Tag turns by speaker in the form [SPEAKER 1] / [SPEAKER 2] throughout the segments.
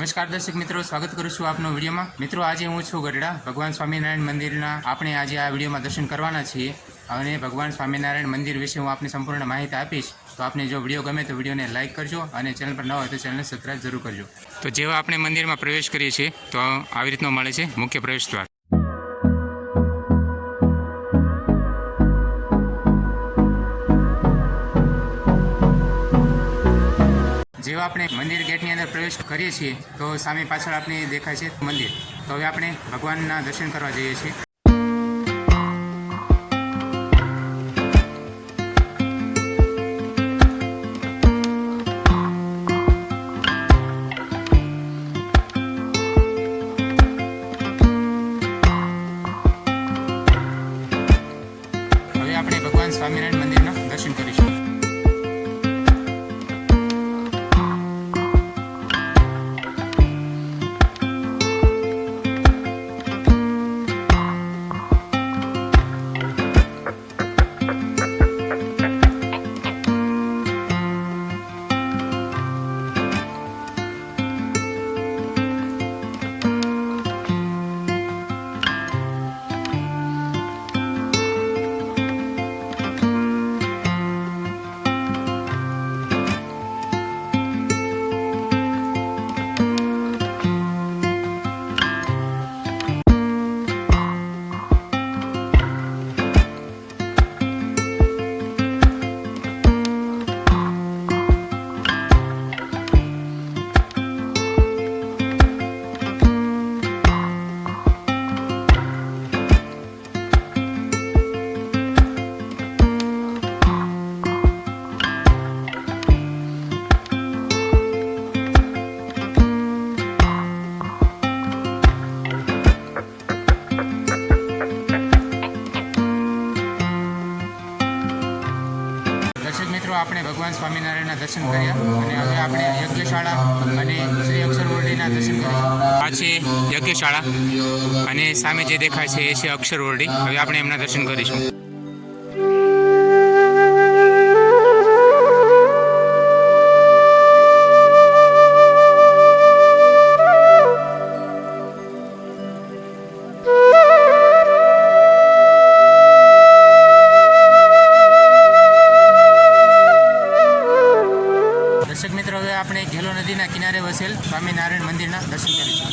[SPEAKER 1] નમસ્કાર દર્શક મિત્રો, સ્વાગત કરું છું આપનો વિડીયોમાં. મિત્રો, આજે હું છું ગઢડા. ભગવાન સ્વામિનારાયણ મંદિરના આપણે આજે આ વિડીયોમાં દર્શન કરવાના છીએ અને ભગવાન સ્વામિનારાયણ મંદિર વિશે હું આપને સંપૂર્ણ માહિતી આપીશ. તો આપને જો વીડિયો ગમે તો વિડીયોને લાઇક કરજો અને ચેનલ પર ન હોય તો ચેનલને સબસ્ક્રાઈબ જરૂર કરજો. તો જેવા આપણે મંદિરમાં પ્રવેશ કરીએ છીએ, તો આવી રીતનો મળે છે મુખ્ય પ્રવેશ દ્વાર. જેવા આપણે મંદિર ગેટની અંદર પ્રવેશ કરીએ છીએ, તો સામે પાછળ આપણે દેખાય છે મંદિર. તો હવે આપણે ભગવાનના દર્શન કરવા જઈએ છીએ. આપણે ભગવાન સ્વામિનારાયણ મંદિરના દર્શન કરીશું. મિત્રો, આપણે ભગવાન સ્વામિનારાયણના દર્શન કર્યા અને હવે આપણે યજ્ઞશાળા અને શ્રી અક્ષરવર્ડીના દર્શન કર્યા. આ છે યજ્ઞશાળા અને સામે જે દેખાય છે એ છે અક્ષરવર્ડી હવે આપણે એમના દર્શન કરીશું.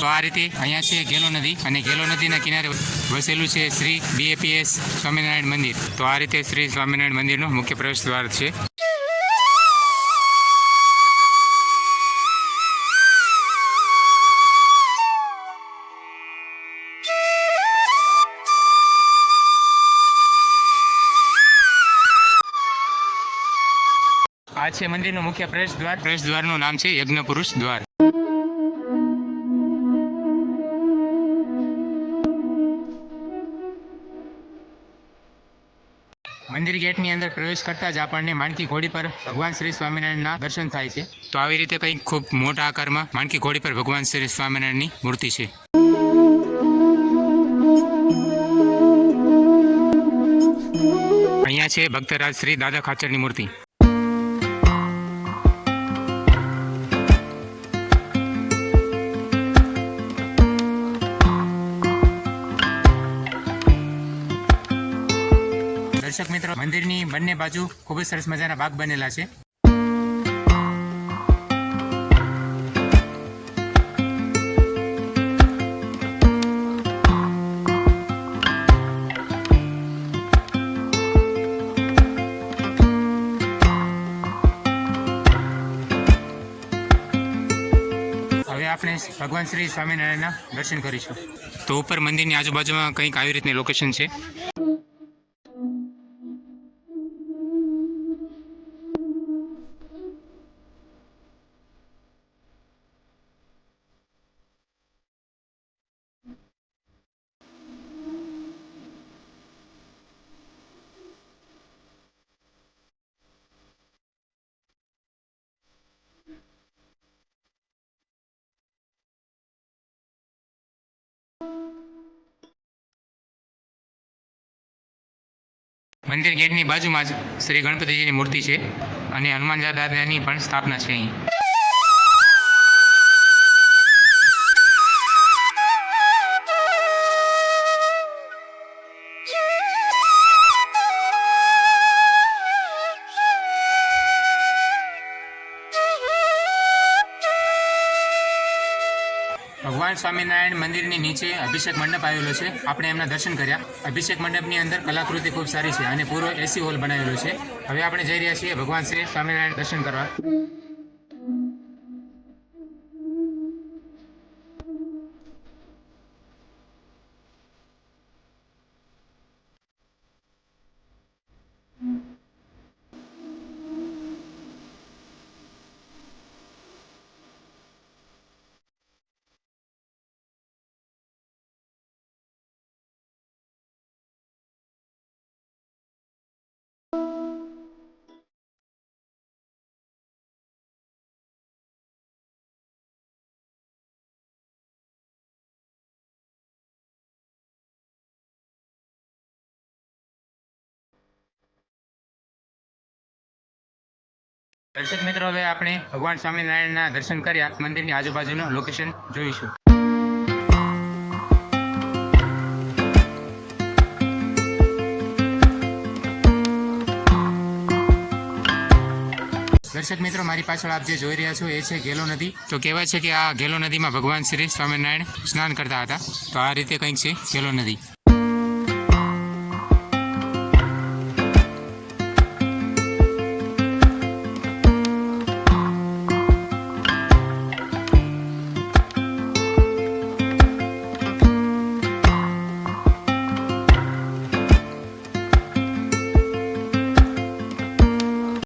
[SPEAKER 1] તો આ રીતે અહીંયા છે ઘેલો નદી અને ઘેલો નદીના કિનારે વસેલું છે શ્રી બીએપીએસ સ્વામિનારાયણ મંદિર. તો આ રીતે શ્રી સ્વામિનારાયણ મંદિરનો મુખ્ય પ્રવેશ દ્વાર છે. આ છે મંદિરનું મુખ્ય પ્રવેશ દ્વાર. પ્રવેશ દ્વારનું નામ છે યજ્ઞ પુરુષ દ્વાર. ગેટની અંદર પ્રવેશ કરતા જ આપણને માણકી ઘોડી પર ભગવાન શ્રી સ્વામિનારાયણના દર્શન થાય છે. તો આવી રીતે કંઈક ખૂબ મોટા આકારમાં માણકી ઘોડી પર ભગવાન શ્રી સ્વામિનારાયણની મૂર્તિ છે. અહીંયા છે ભક્તરાજ શ્રી દાદા ખાચરની મૂર્તિ. દર્શક મિત્રો મંદિરની બંને બાજુ ખૂબ જ સરસ મજાના બાગ બનેલા છે. હવે આપણે ભગવાન શ્રી સ્વામિનારાયણના દર્શન કરીશું. તો ઉપર મંદિરની આજુબાજુમાં કંઈક આવી રીતની લોકેશન છે? મંદિર ગેટની બાજુમાં જ શ્રી ગણપતિજીની મૂર્તિ છે અને હનુમાન દાદાની પણ સ્થાપના છે અહીં. ભગવાન સ્વામિનારાયણ મંદિરની નીચે અભિષેક મંડપ આવેલો છે. આપણે એમના દર્શન કર્યા. અભિષેક મંડપની અંદર કલાકૃતિ ખૂબ સારી છે અને પૂરો એસી હોલ બનાવેલો છે. હવે આપણે જઈ રહ્યા છીએ ભગવાન શ્રી સ્વામિનારાયણ દર્શન કરવા. દર્શક મિત્રો, હવે આપણે ભગવાન સ્વામિનારાયણના દર્શન કર્યા. મંદિરની આજુબાજુનું લોકેશન જોઈશું. દર્શક મિત્રો, મારી પાછળ આપ જે જોઈ રહ્યા છો એ છે ગેલો નદી. તો કહેવાય છે કે આ ગેલો નદીમાં ભગવાન શ્રી સ્વામિનારાયણ સ્નાન કરતા હતા. તો આ રીતે કંઈક છે ગેલો નદી.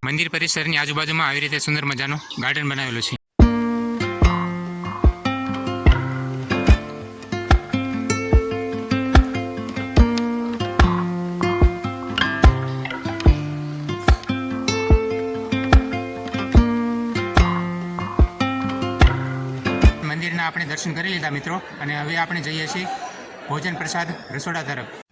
[SPEAKER 1] મંદિર પરિસરની આજુબાજુમાં આવી રીતે સુંદર મજાનું ગાર્ડન બનાવેલો છે. મંદિરના આપણે દર્શન કરી લીધા મિત્રો, અને હવે આપણે જઈએ છીએ ભોજન પ્રસાદ રસોડા તરફ.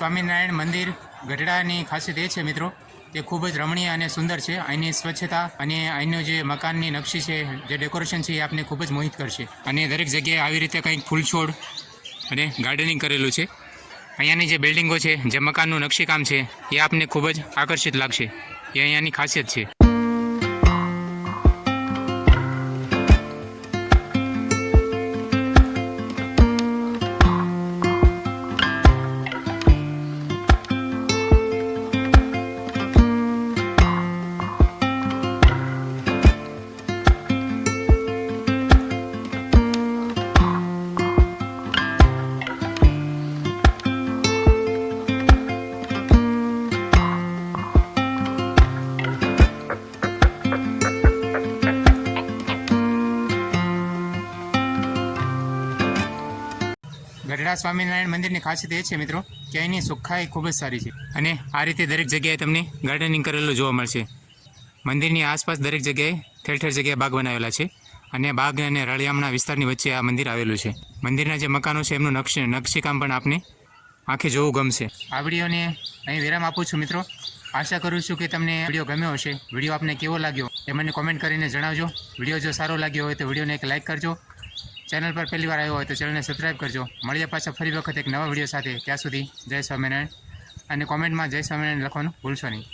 [SPEAKER 1] સ્વામિનારાયણ મંદિર ગઢડાની ખાસિયત એ છે મિત્રો તે ખૂબ જ રમણીય અને સુંદર છે. અહીંની સ્વચ્છતા અને અહીંનું જે મકાનની નકશી છે, જે ડેકોરેશન છે એ આપને ખૂબ જ મોહિત કરશે. અને દરેક જગ્યાએ આવી રીતે કંઈક ફૂલ છોડ અને ગાર્ડનિંગ કરેલું છે. અહીંયાની જે બિલ્ડિંગો છે, જે મકાનનું નકશીકામ છે, એ આપને ખૂબ જ આકર્ષિત લાગશે. એ અહીંયાની ખાસિયત છે. ગઢડા સ્વામિનારાયણ મંદિરની ખાસિયત એ છે મિત્રો કે અહીંની સુખાઈ ખૂબ જ સારી છે. અને આ રીતે દરેક જગ્યાએ તમને ગાર્ડનિંગ કરેલું જોવા મળશે. મંદિરની આસપાસ દરેક જગ્યાએ ઠેર ઠેર જગ્યાએ બાગ બનાવેલા છે અને બાગ અને રળિયામણા વિસ્તારની વચ્ચે આ મંદિર આવેલું છે. મંદિરના જે મકાનો છે એમનું નકશી, નકશીકામ પણ આપને આંખે જોવું ગમશે. આ વિડીયોને અહીં વિરામ આપું છું મિત્રો. આશા કરું છું કે તમને વીડિયો ગમ્યો હશે. વીડિયો આપને કેવો લાગ્યો એ મને કોમેન્ટ કરીને જણાવજો. વીડિયો જો સારો લાગ્યો હોય તો વિડીયોને એક લાઇક કરજો. ચેનલ પર પહેલી વાર આવ્યો હોય તો ચેનલને સબસ્ક્રાઈબ કરજો. મળીએ પાછા ફરી વખત એક નવા વીડિયો સાથે. ત્યાં સુધી જય સ્વામિનારાયણ. અને કોમેન્ટમાં જય સ્વામિનારાયણ લખવાનું ભૂલશો નહીં.